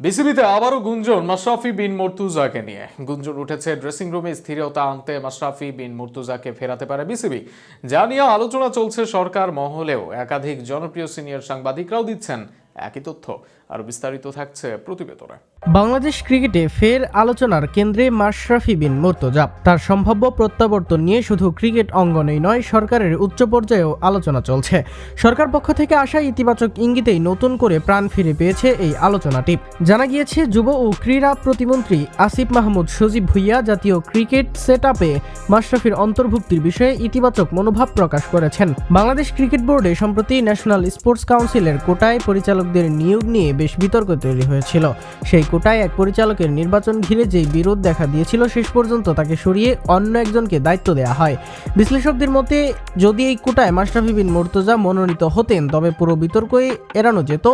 বিসিবিতে আবারও গুঞ্জন মাশরাফি বিন মর্তুজাকে নিয়ে। গুঞ্জন উঠেছে ড্রেসিং রুমে স্থিরতা আনতে মাশরাফি বিন মর্তুজাকে ফেরাতে পারে বিসিবি। যা নিয়ে আলোচনা চলছে সরকার মহলেও। একাধিক জনপ্রিয় সিনিয়র সাংবাদিকরাও দিচ্ছেন একই তথ্য। আর বিস্তারিত থাকছে প্রতিবেদনে। বাংলাদেশ ক্রিকেটে ফের আলোচনার কেন্দ্রে মাশরাফি বিন মুর্তজা। তার সম্ভাব্য প্রত্যাবর্তন নিয়ে শুধু ক্রিকেট অঙ্গনেই নয়, সরকারের উচ্চ পর্যায়েও আলোচনা চলছে। সরকার পক্ষ থেকে আসা ইতিবাচক ইঙ্গিতেই নতুন করে প্রাণ ফিরে পেয়েছে এই আলোচনাটি। জানা গিয়েছে, যুব ও ক্রীড়া প্রতিমন্ত্রী আসিফ মাহমুদ সজীব ভুইয়া জাতীয় ক্রিকেট সেট আপে মাশরাফির অন্তর্ভুক্তির বিষয়ে ইতিবাচক মনোভাব প্রকাশ করেছেন। বাংলাদেশ ক্রিকেট বোর্ডে সম্প্রতি ন্যাশনাল স্পোর্টস কাউন্সিলের কোটায় পরিচালকদের নিয়োগ নিয়ে বেশ বিতর্ক তৈরি হয়েছিল। সেই কোটায় এক পরিচালকের নির্বাচন ঘিরে যেই বিরোধ দেখা দিয়েছিল, শেষ পর্যন্ত তাকে সরিয়ে অন্য একজনকে দায়িত্ব দেওয়া হয়। বিশ্লেষকদের মতে, যদি এই কোটায় মাশরাফি বিন মুর্তজা মনোনীত হতেন, তবে পুরো বিতর্কই এড়ানো যেত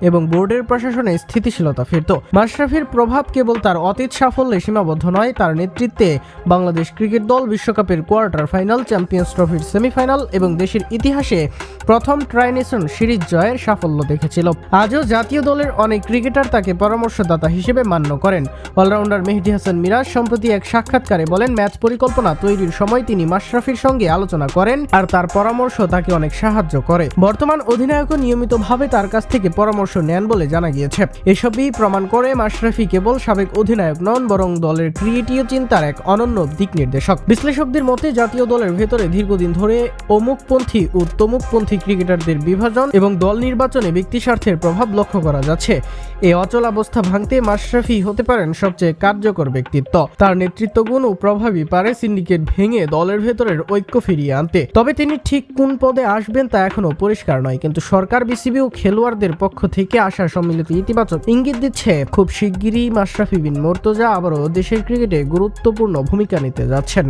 এবং বোর্ডের প্রশাসনে স্থিতিশীলতা ফিরত। মাশরাফির প্রভাব কেবল তার অতীত সাফল্যে সীমাবদ্ধ নয়, তার নেতৃত্বে বাংলাদেশ ক্রিকেট দল বিশ্বকাপের কোয়ার্টার ফাইনাল, চ্যাম্পিয়ন্স ট্রফির সেমিফাইনাল এবং দেশের ইতিহাসে প্রথম ট্রাইনেশন সিরিজ জয়ের সাফল্য দেখেছিল। আজও জাতীয় দলের অনেক ক্রিকেটার তাকে পরামর্শদাতা হিসেবে মান্য করেন। অলরাউন্ডার মেহেদি হাসান মিরাজ সম্প্রতি এক সাক্ষাৎকারে বলেন, ম্যাচ পরিকল্পনা তৈরির সময় তিনি মাশরাফির সঙ্গে আলোচনা করেন আর তার পরামর্শ তাকে অনেক সাহায্য করে। বর্তমান অধিনায়কও নিয়মিতভাবে তার কাছ থেকে পরামর্শ নেন বলে জানা গিয়েছে। এসবই প্রমাণ করে মাশরাফি কেবল সাবেক অধিনায়ক নন, বরং দলের ক্রিয়েটিভ চিন্তার এক অনন্য দিক নির্দেশক। বিশ্লেষকদের মতে, জাতীয় দলের ভেতরে দীর্ঘদিন ধরে অমুকপন্থী ও তমুকপন্থী ক্রিকেটারদের বিভাজন এবং দল নির্বাচনে ব্যক্তি স্বার্থের প্রভাব লক্ষ্য করা যাচ্ছে। এই অচল অবস্থা ভাঙতে মাশরাফি হতে পারেন সবচেয়ে কার্যকর ব্যক্তিত্ব। তার নেতৃত্বগুণ ও প্রভাবই পারে সিন্ডিকেট ভেঙে দলের ভেতরের ঐক্য ফিরিয়ে আনতে। তবে তিনি ঠিক কোন পদে আসবেন তা এখনও পরিষ্কার নয়, কিন্তু সরকার, বিসিবি ও খেলোয়াড়দের পক্ষ থেকে আসা সম্মিলিত ইতিবাচক ইঙ্গিত দিচ্ছে। খুব শিগগিরই মাশরাফি বিন মোর্তজা আবারও দেশের ক্রিকেটে গুরুত্বপূর্ণ ভূমিকা নিতে যাচ্ছেন।